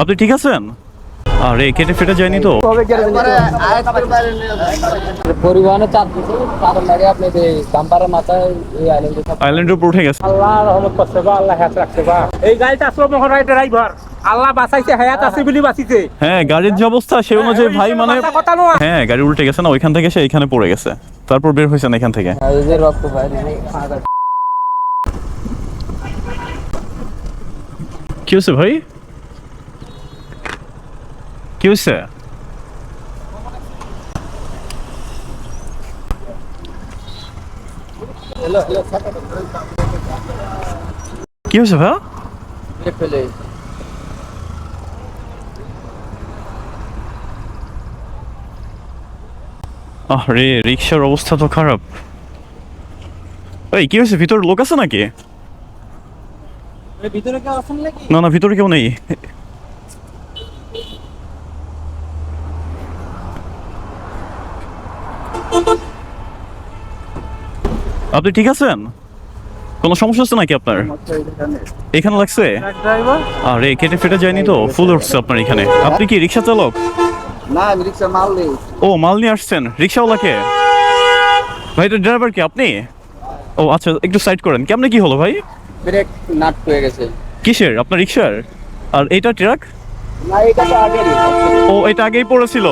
আপনি ঠিক আছেন? আরে কেটে ফেটে যায়নি তো। পরিবহনের চাপ দিছে লাগে আপনি যে বাম্পারের মাথায় এই আইল্যান্ডে আইল্যান্ডের উপর উঠে গেছে। আল্লাহ রহমত করছে বা আল্লাহ হাত রাখছে বা এই গাড়িটা আসলো ড্রাইভার। আল্লাহ বাঁচাইছে হায়াত আছে বলি বাঁচিছে। হ্যাঁ গাড়ির যে অবস্থা সে অনুযায়ী ভাই মানে হ্যাঁ গাড়ি উল্টে গেছে না ওইখান থেকে সে এখানে পড়ে গেছে। তারপর বের হয়েছেন এখান থেকে। এই যে রক্ত ভাই কি হয়েছে ভাই? কি হয়েছে কি হয়েছে ভাই? ফেলে আরে রিক্সার অবস্থা তো খারাপ। এই কি হয়েছে ভিতরে লোক আছে নাকি? ভিতরে কেউ আছেন নাকি? না না ভিতরে কেউ নেই। আপনি ঠিক আছেন? কোনো সমস্যা আছে নাকি আপনার? এখানে লাগছে? আরে কেটে ফেটে যায়নি তো? ফুল উঠছে আপনার এখানে। আপনি কি রিক্সা চালক? না আমি রিক্সা মাল নেই। ও মাল নিয়ে আসছেন? রিক্সাওয়ালাকে? ভাই এটা ড্রাইভার কি আপনি? ও আচ্ছা একটু সাইড করেন। কেমনে কি হলো ভাই? ব্রেক নাট হয়ে গেছে। কিসের? আপনার রিক্সার? আর এটা ট্রাক না এটা তো আগেরই। ও এটা আগেই পড়েছিল।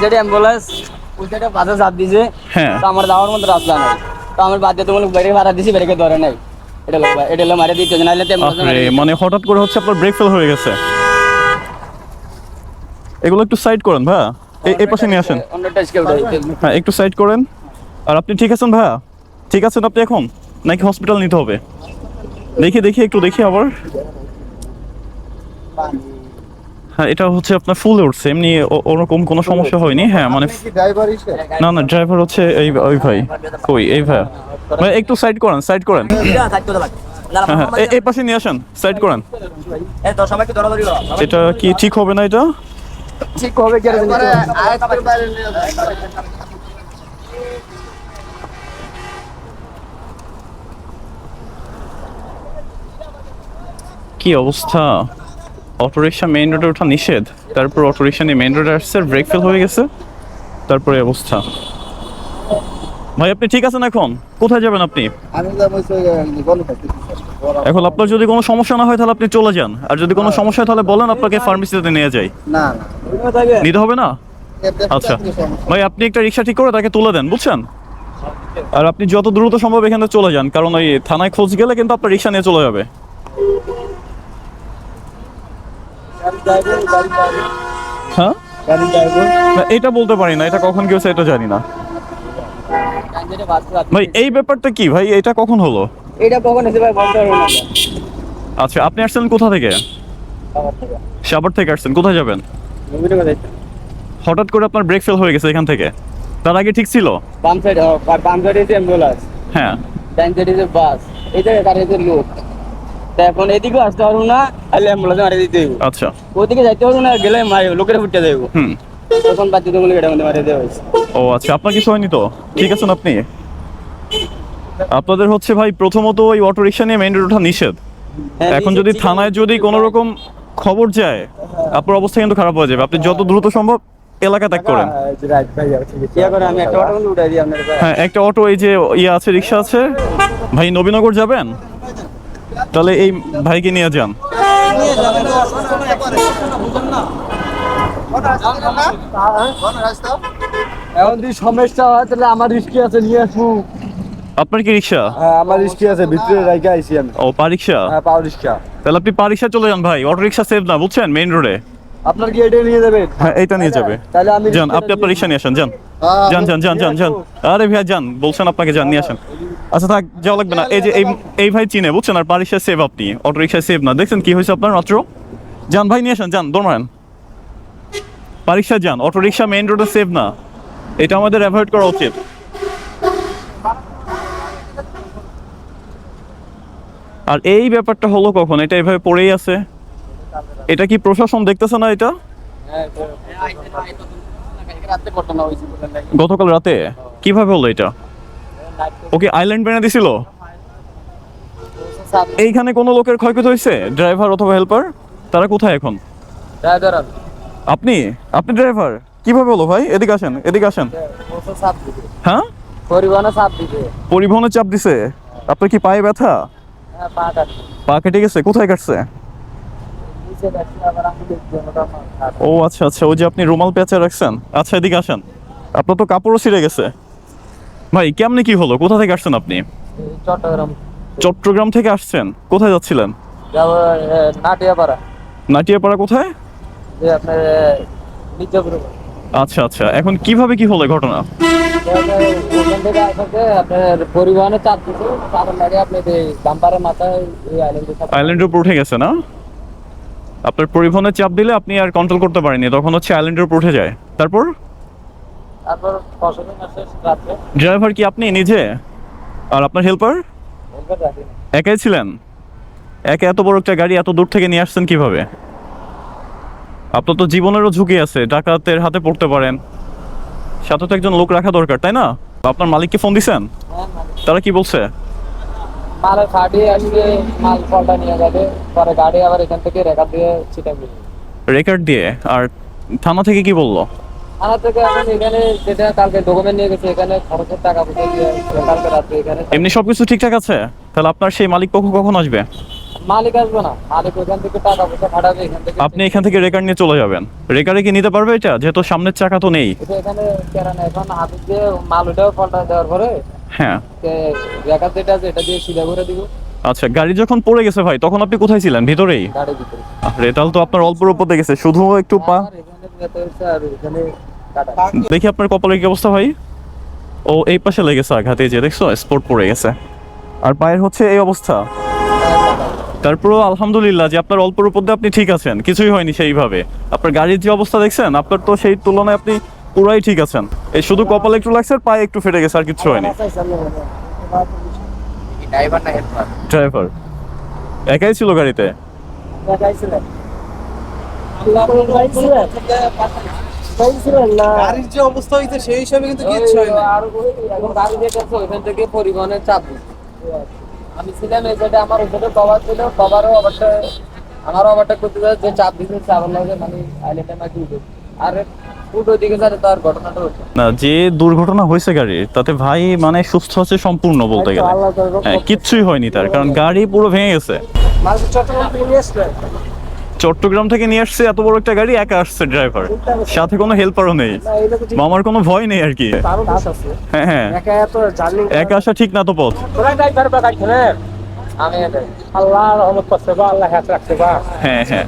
সাইডে অ্যাম্বুলেন্স সাইডে বাসে চাপ দিছে। হ্যাঁ। তো আমার যাওয়ার মতো রাস্তা নাই। তো আমার তোমার ব্রেক মারা দিছি ব্রেকে ধরে নাই। এটা লোক এটা লোক মারে দিতে নাইলে মানে হঠাৎ করে হচ্ছে আপনার ব্রেক ফেল হয়ে গেছে। এগুলো একটু সাইড করেন ভাই এই পাশে নিয়ে আসেন। হ্যাঁ একটু সাইড করেন। আর আপনি ঠিক আছেন ভাইয়া? ঠিক আছেন আপনি এখন? নাকি হসপিটাল নিতে হবে? দেখি দেখি একটু দেখি আবার। হ্যাঁ এটা হচ্ছে আপনার ফুলে উঠছে এমনি ওরকম কোনো সমস্যা হয়নি? হ্যাঁ মানে না না ড্রাইভার হচ্ছে এই ওই ভাই কই এই ভাই। ভাই একটু সাইড করেন সাইড করেন। এই- এই পাশে নিয়ে আসেন সাইড করেন। এটা কি ঠিক হবে না এটা? ঠিক হবে কি অবস্থা? অটোরিকশা মেইন রোডে ওঠা নিষেধ। তারপর অটোরিকশা নিয়ে মেইন রোডে আসছে ব্রেক ফেল হয়ে গেছে। তারপরে অবস্থা। ভাই আপনি ঠিক আছেন এখন? কোথায় যাবেন আপনি? এখন আপনার যদি কোনো সমস্যা না হয় তাহলে আপনি চলে যান। আর যদি কোনো সমস্যা হয় তাহলে বলেন আপনাকে ফার্মেসিতে নিয়ে যাই। না নিতে হবে না? আচ্ছা। ভাই আপনি একটা রিক্সা ঠিক করে তাকে তুলে দেন বুঝছেন? আর আপনি যত দ্রুত সম্ভব এখান থেকে চলে যান কারণ ওই থানায় খোঁজ গেলে কিন্তু আপনার রিক্সা নিয়ে চলে যাবে। হ্যাঁ? এটা বলতে পারি না। এটা কখন গেছে এটা জানি না। ভাই এই ব্যাপারটা কি? ভাই এটা কখন হলো? এটা কখন এসে ভাই বলতে পারব না। আচ্ছা আপনি আসছেন কোথা থেকে? সাভার থেকে আসছেন। কোথায় যাবেন? হঠাৎ করে আপনার ব্রেক ফেল হয়ে গেছে এখান থেকে। তার আগে ঠিক ছিল? বাম সাইড বাম সাইডে যে অ্যাম্বুলেন্স। হ্যাঁ। ডান সাইডে যে বাস। এই জায়গায় গাড়িতে লোক। তা এখন এদিকেও আসতে পারব না তাহলে অ্যাম্বুলেন্স মারিয়ে দিতে হইব। আচ্ছা। ওদিকে যাইতে পারব না গেলে মারি লোকের ফুটতে দেবো হুম। তখন মধ্যে মারিয়ে দেওয়া হয়েছে। ও আচ্ছা আপনার কিছু হয়নি তো? ঠিক আছেন আপনি? আপনাদের হচ্ছে ভাই প্রথমত ওই অটো রিক্সা নিয়ে মেইন রোড ওঠা নিষেধ। হ্যাঁ, এখন যদি থানায় যদি কোনো রকম খবর যায় আপনার অবস্থা কিন্তু খারাপ হয়ে যাবে। আপনি যত দ্রুত সম্ভব এলাকা ত্যাগ করেন। কি করে আমি একটা অটো কিন্তু উঠাই দিই আপনার কাছে। হ্যাঁ একটা অটো এই যে ইয়ে আছে রিক্সা আছে। ভাই নবীনগর যাবেন? তাহলে এই ভাইকে নিয়ে যান। এখন যদি সমস্যা হয় তাহলে আমার রিস্কি আছে নিয়ে আসব। আপনার কি রিক্সা? হ্যাঁ আমার আছে ভিতরে রাইখে আইছি আমি। ও পা রিক্সা? হ্যাঁ পাওয়ার রিক্সা। তাহলে আপনি পা রিক্সা চলে যান ভাই অটো রিক্সা সেভ না বুঝছেন? মেইন রোডে আপনার কি এটা নিয়ে যাবেন? হ্যাঁ এইটা নিয়ে যাবে। তাহলে আমি যান আপনি আপনার রিক্সা নিয়ে আসেন যান। যান যান যান যান। যান আরে ভাই যান বলছেন আপনাকে যান নিয়ে আসেন। আচ্ছা থাক, যাওয়া লাগবে না। এই যে, এই এই ভাই চিনে, বুঝছেন? আর পারিশা সেভ আপনি অটো রিক্সা সেভ না। দেখছেন কি হয়েছে আপনার মাত্র? যান, ভাই, নিয়ে আসেন, যান, দৌড় মারেন। পারিশা যান। অটো রিক্সা মেইন রোডে সেভ না। এটা আমাদের অ্যাভয়েড করা উচিত। আর এই ব্যাপারটা হলো কখন? এটা এভাবে পড়েই আছে। এটা কি প্রশাসন দেখতেছে না এটা? গতকাল রাতে? কীভাবে হলো এটা? ওকে আইল্যান্ড বেনা দিছিল? এইখানে কোনো লোকের ক্ষয়ক্ষতি হয়েছে? ড্রাইভার অথবা হেল্পার তারা কোথায় এখন? আপনি? আপনি ড্রাইভার কীভাবে হলো ভাই? এদিকে আসেন এদিকে আসেন। হ্যাঁ? পরিবহনে সাপ দিবে পরিবহনে চাপ দিছে? আপনার কি পায়ে ব্যথা? হ্যাঁ পা কেটে গেছে কোথায় কাটছে। ও আচ্ছা আচ্ছা ওই যে আপনি রুমাল পেঁচে রাখছেন। আচ্ছা এদিকে আসেন। আপনার তো কাপড়ও ছিঁড়ে গেছে। ভাই কেমনে কি হলো? কোথা থেকে আসছেন আপনি? চট্টগ্রাম। চট্টগ্রাম থেকে আসছেন? কোথায় যাচ্ছিলেন? নাটিয়াপাড়া। নাটিয়াপাড়া কোথায়? আপনার আচ্ছা আচ্ছা। এখন কীভাবে কি হলো ঘটনা? পরিবহনে চাপ এই ডাম্পারের মাথায় আইল্যান্ডের উপর উঠে গেছে না? আপনার পরিবহনে চাপ দিলে আপনি আর কন্ট্রোল করতে পারেনি তখন হচ্ছে আইল্যান্ডের উপর উঠে যায়। তারপর? তারপর ফসলের মাসে রাত্রে ড্রাইভার কি আপনি নিজে? আর আপনার হেল্পার। একাই ছিলেন? একা এত বড় একটা গাড়ি এত দূর থেকে নিয়ে আসছেন কীভাবে? আপনার তো জীবনেরও ঝুঁকি আছে ডাকাতের হাতে পড়তে পারেন। সাথে তো একজন লোক রাখা দরকার তাই না? আপনার মালিককে ফোন দিছেন? হ্যাঁ, তারা কি বলছে? মাল খাটিয়ে আসলে মাল ফলটা নিয়ে যাবে পরে গাড়ি আবার এখান থেকে রেখা দিয়ে ছিটা মিলে দিয়ে? আর থানা থেকে কি বলল? থেকে এখন এখানে যেটা কালকে ডকুমেন্ট নিয়ে গেছে এখানে খরচের টাকা পয়সা দিয়ে কালকে রাত্রে এখানে। এমনি সবকিছু ঠিকঠাক আছে? তাহলে আপনার সেই মালিক পক্ষ কখন আসবে? মালিক আসবে না। মালিক ওখান থেকে টাকা পয়সা এখান থেকে আপনি এখান থেকে রেকর্ড নিয়ে চলে যাবেন। রেকারে কি নিতে পারবে এটা? যেহেতু সামনের চাকা তো নেই। এখানে কেরান এখন হাতে দিয়ে মাল উঠেও ফলটা দেওয়ার পরে হ্যাঁ। রেখা যেটা আছে এটা দিয়ে সিধা করে দিব। আচ্ছা গাড়ি যখন পড়ে গেছে ভাই তখন আপনি কোথায় ছিলেন? ভিতরেই? ভিতরে। রেটাল তো আপনার অল্পের উপর গেছে। শুধু একটু পা আর এখানে দেখি আপনার কপালের কি অবস্থা ভাই? ও এই পাশে লেগেছে আঘাতে যে দেখছ? স্পোর্ট পড়ে গেছে। আর পায়ের হচ্ছে এই অবস্থা। তারপরও আলহামদুলিল্লাহ যে আপনার অল্পের উপর দিয়ে আপনি ঠিক আছেন। কিছুই হয়নি সেইভাবে। আপনার গাড়ির যে অবস্থা দেখছেন আপনার তো সেই তুলনায় আপনি পুরাই ঠিক আছেন। এই শুধু কপালে একটু লাগছে আর পায়ে একটু ফেটে গেছে আর কিছু হয়নি। ড্রাইভার একাই ছিল গাড়িতে? গাড়ির যে অবস্থা হয়েছে সেই হিসাবে কিন্তু কিচ্ছু হয় না। আর এখন গাড়ি যেটা ওইখান থেকে পরিবহনের চাপ আমি ছিলাম এই সাইডে আমার ওই সাইডে ছিল কভারও ওভারটা আমারও ওভারটা করতে যাচ্ছে যে চাপ দিচ্ছে চাপের লাগে মানে উঠে। আর যে দুর্ঘটনা হয়েছে গাড়ির তাতে ভাই মানে সুস্থ আছে সম্পূর্ণ বলতে গেলে। হ্যাঁ কিচ্ছুই হয়নি তার কারণ গাড়ি পুরো ভেঙে গেছে। চট্টগ্রাম থেকে নিয়ে আসছে এত বড় একটা গাড়ি একা আসছে ড্রাইভার সাথে কোনো হেল্পারও নেই। মামার কোনো ভয় নেই আর কি। হ্যাঁ হ্যাঁ। একা আসা ঠিক না তো পথ। আল্লাহ রহমত করছে বা আল্লাহ হাত রাখছে বা। হ্যাঁ হ্যাঁ।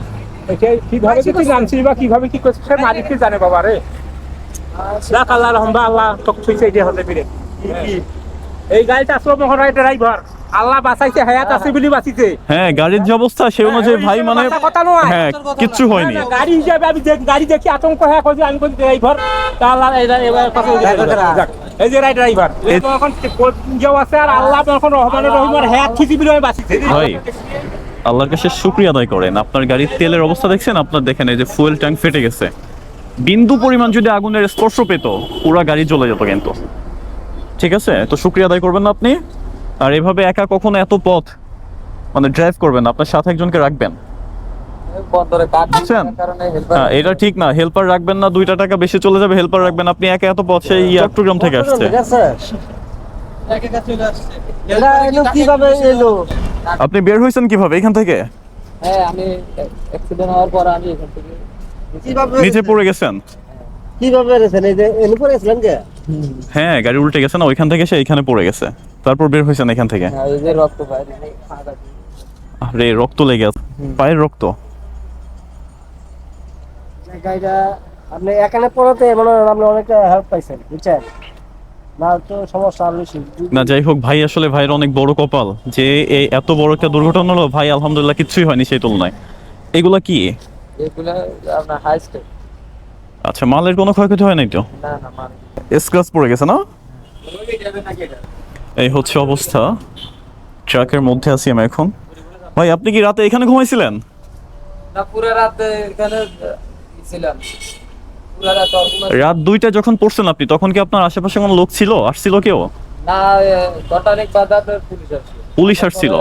এটা কীভাবে কি তুই নামছিস বা কীভাবে কি করছিস সে মালিককে জানে বাবা রে? আল্লাহ রহম বা আল্লাহ তোকে ছুঁইছে এটা হতে পেরে। এই গাড়িটা আসলো মহড়াই ড্রাইভার আল্লাহ বাঁচাইছে হায়াত আছে বলি বাঁচিছে। হ্যাঁ গাড়ির যে অবস্থা সে অনুযায়ী ভাই মানে কথা কথা নয়। হ্যাঁ কিচ্ছু হয়নি। গাড়ি হিসাবে আমি গাড়ি দেখি আতঙ্ক হয়ে খুঁজি আমি বলি ড্রাইভার তা আল্লাহ এই যে রাই ড্রাইভার এখন কেউ আছে আর আল্লাহ এখন রহমানের রহিমার হায়াত খিচি বলে আমি বাঁচিছে। ভাই আল্লাহর কাছে শুক্রিয়া আদায় করেন। আপনার গাড়ির তেলের অবস্থা দেখছেন? আপনার দেখেন এই যে ফুয়েল ট্যাঙ্ক ফেটে গেছে। বিন্দু পরিমাণ যদি আগুনের স্পর্শ পেত পুরা গাড়ি জ্বলে যেত কিন্তু। ঠিক আছে? তো শুক্রিয়া আদায় করবেন না আপনি? আর এভাবে একা কখনো এত পথ মানে ড্রাইভ করবেন আপনার সাথে একজনকে রাখবেন। হ্যাঁ এটা ঠিক না হেল্পার রাখবেন না দুইটা টাকা বেশি চলে যাবে হেল্পার রাখবেন আপনি একা এত পথ সেই চট্টগ্রাম থেকে আসছে। এক একা চলে আসছে। এটা এলো কীভাবে এলো? আপনি বের হয়েছেন কীভাবে এখান থেকে? হ্যাঁ আমি অ্যাক্সিডেন্ট হওয়ার পর আমি এখান থেকে নিচে পড়ে গেছেন? কীভাবে এই যে এনে পড়েছিলেন হ্যাঁ গাড়ি উল্টে গেছে না ওইখান থেকে সে এখানে পড়ে গেছে। তারপর বের হয়েছেন এখান থেকে? হ্যাঁ, আরে রক্ত লেগে আছে। পায়ের রক্ত? আপনি এখানে পড়াতে মনে হয় আপনি অনেকটা হেল্প পাইছেন বুঝছেন? না যাই হোক ভাই আসলে ভাইয়ের অনেক বড় কপাল। যে এই এত বড় একটা দুর্ঘটনা হলো ভাই আলহামদুলিল্লাহ কিচ্ছুই হয়নি সেই তুলনায়। এগুলা কি? এগুলা আপনার হাই স্টেপ আচ্ছা মালের কোনো ক্ষয়ক্ষতি হয় নাই তো? না না স্ক্র্যাচ পড়ে গেছে না? এই হচ্ছে অবস্থা। ট্রাকের মধ্যে আছি আমি এখন। ভাই আপনি কি রাতে এখানে ঘুমাইছিলেন? না পুরো রাত এখানে ছিলাম রাত দুইটা যখন পড়ছেন আপনি তখন কি আপনার আশেপাশে কোনো লোক ছিল? আসছিল কেউ? না পুলিশ আসছে পুলিশ আসছিল?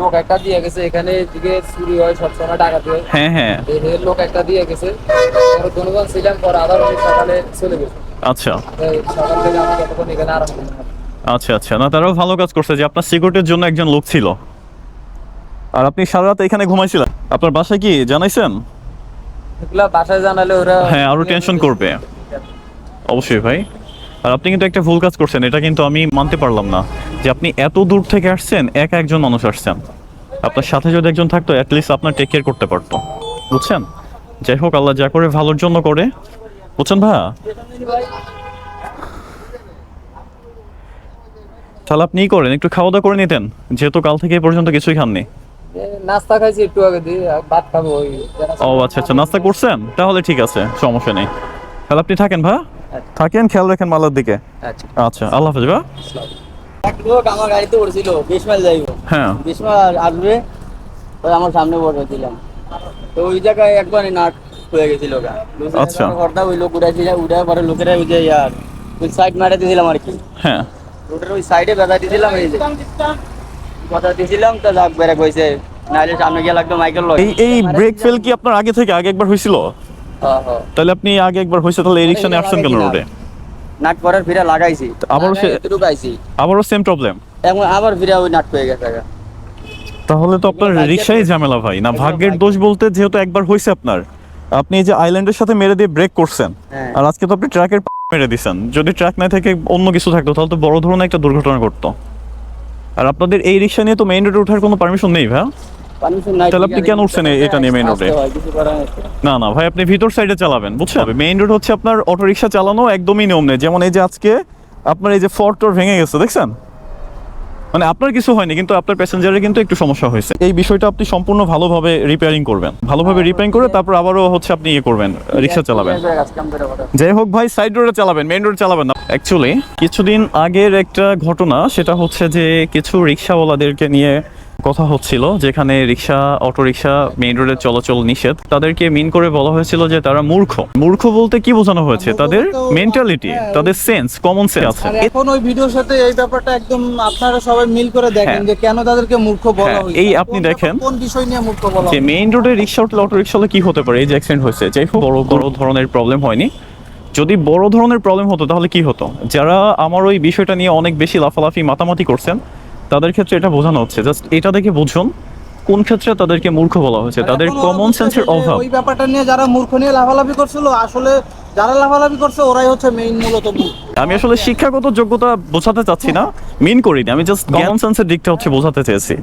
লোক একটা দিয়ে গেছে। এখানে এদিকে চুরি হয় সবসময় ডাকাতি হয়। হ্যাঁ হ্যাঁ। লোক একটা দিয়ে গেছে। পরে জনগণ ছিলাম পরে আবার সকালে চলে গেছে। আচ্ছা। সকাল থেকে আমি যতক্ষণ এখানে আরাম আচ্ছা আচ্ছা। না তারাও ভালো কাজ করছে যে আপনার সিকিউরিটির জন্য একজন লোক ছিল। আর আপনি সারা রাত এখানে ঘুমাইছিলেন? আপনার বাসায় কি জানাইছেন? এগুলা বাসায় জানালে ওরা হ্যাঁ আরও টেনশন করবে। অবশ্যই ভাই। আর আপনি কিন্তু একটা ভুল কাজ করছেন এটা কিন্তু আমি মানতে পারলাম না। যে আপনি এত দূর থেকে আসছেন একা একজন মানুষ আসছেন। আপনার সাথে যদি একজন থাকতো অ্যাটলিস্ট আপনার টেক কেয়ার করতে পারতো। বুঝছেন? যাই হোক আল্লাহ যা করে ভালোর জন্য করে। বুঝছেন ভাইয়া? তাহলে আপনি করেন একটু খাওয়া দাওয়া করে নিতেন। যেহেতু কাল থেকে পর্যন্ত কিছুই খাননি। নাস্তা খাইছি একটু আগে দিয়ে ভাত খাব ওই ও আচ্ছা আচ্ছা। নাস্তা করছেন? তাহলে ঠিক আছে সমস্যা নেই। তাহলে আপনি থাকেন ভা থাকেন খেয়াল রাখেন মালার দিকে। আচ্ছা। আচ্ছা আল্লাহ হাফেজ ভা এক লোক আমার গাড়িতে উঠছিল বিশ মাইল যাইব। হ্যাঁ। বিশ মাইল আসবে ওই আমার সামনে বসেছিলাম তো ওই জায়গায় একবারই নাট হয়ে গেছিল গা। আচ্ছা। ঘরটা ওই লোক উঠেছিল উঠে পরে লোকেরা ওই যে ইয়ার ওই সাইড মারে দিয়েছিলাম আর কি। হ্যাঁ। রোডের ওই সাইডে দিয়েছিলাম এই যে। কথা দিয়েছিলাম তো যাক বেড়ে কইছে নাইলে সামনে গিয়ে লাগতো মাইকেল লয়। এই এই ব্রেক ফেল কি আপনার আগে থেকে আগে একবার হয়েছিল হ্যাঁ হ্যাঁ। তাহলে আপনি আগে একবার হয়েছে তাহলে এই আসছেন কেন রোডে? নাট ফিরে লাগাইছি। আবারও আবারও সেম প্রবলেম এখন আবার ফিরে ওই নাট হয়ে গেছে তাহলে তো আপনার রিক্সাই ঝামেলা ভাই। না ভাগ্যের দোষ বলতে যেহেতু একবার হয়েছে আপনার আপনি এই যে আইল্যান্ডের সাথে মেরে দিয়ে ব্রেক করছেন হ্যাঁ। আর আজকে তো আপনি ট্রাকের মেরে দিছেন। যদি ট্রাক না থেকে অন্য কিছু থাকতো তাহলে তো বড় ধরনের একটা দুর্ঘটনা ঘটতো। আর আপনাদের এই রিক্সা নিয়ে তো মেইন রোডে ওঠার কোনো পারমিশন নেই ভাই তাহলে আপনি কেন উঠছেন এটা নিয়ে মেইন হয়, নেই। না না ভাই আপনি ভিতর সাইডে চালাবেন বুঝছেন? মেইন রোড হচ্ছে আপনার অটো রিক্সা চালানো একদমই নিয়ম নেই। যেমন এই যে আজকে আপনার এই যে ফর্টর ভেঙে গেছে দেখছেন? মানে আপনার কিছু হয়নি, কিন্তু আপনার প্যাসেঞ্জারের কিন্তু একটু সমস্যা হয়েছে। এই বিষয়টা আপনি সম্পূর্ণ ভালোভাবে রিপেয়ারিং করবেন। ভালোভাবে রিপেয়ারিং করে তারপর আবারও হচ্ছে আপনি ইয়ে করবেন, রিক্সা চালাবেন। যাই হোক ভাই সাইড রোডে চালাবেন মেইন রোড চালাবেন না। অ্যাকচুয়ালি কিছুদিন আগের একটা ঘটনা, সেটা হচ্ছে যে কিছু রিক্সাওয়ালাদেরকে নিয়ে কথা হচ্ছিল যেখানে রিক্সা অটো রিক্সা মেইন রোডে চলাচল নিষেধ। তাদেরকে মিন করে বলা হয়েছিল যে তারা মূর্খ। মূর্খ বলতে কি বোঝানো হয়েছে? তাদের মেন্টালিটি তাদের সেন্স কমন সেন্স আছে। এখন ওই ভিডিওর সাথে এই ব্যাপারটা একদম আপনারা সবাই মিল করে দেখেন হ্যাঁ। যে কেন তাদেরকে মূর্খ বলা হ্যাঁ, হয়েছে। এই আপনি দেখেন কোন বিষয় নিয়ে মূর্খ বলা যে মেইন রোডে রিক্সা উঠলে অটো রিক্সা হলে কি হতে পারে? এই যে অ্যাক্সিডেন্ট হয়েছে। যাই হোক বড় বড় ধরনের প্রবলেম হয়নি। যদি বড় ধরনের প্রবলেম হতো তাহলে কি হতো? যারা আমার ওই বিষয়টা নিয়ে অনেক বেশি লাফালাফি মাতামাতি করছেন তাদের ক্ষেত্রে এটা বোঝানো হচ্ছে। জাস্ট এটা দেখে বুঝুন কোন ক্ষেত্রে তাদেরকে মূর্খ বলা হয়েছে? তাদের কমন সেন্সের অভাব। ওই ব্যাপারটা নিয়ে যারা মূর্খ নিয়ে লাভালাভি করছিল আসলে যারা লাভালাভি করছে ওরাই হচ্ছে মেইন মূলত মূর্খ। আমি আসলে শিক্ষাগত যোগ্যতা বোঝাতে চাচ্ছি না মিন করিনি। আমি জাস্ট কমন সেন্সের দিকটা হচ্ছে বোঝাতে চেয়েছি।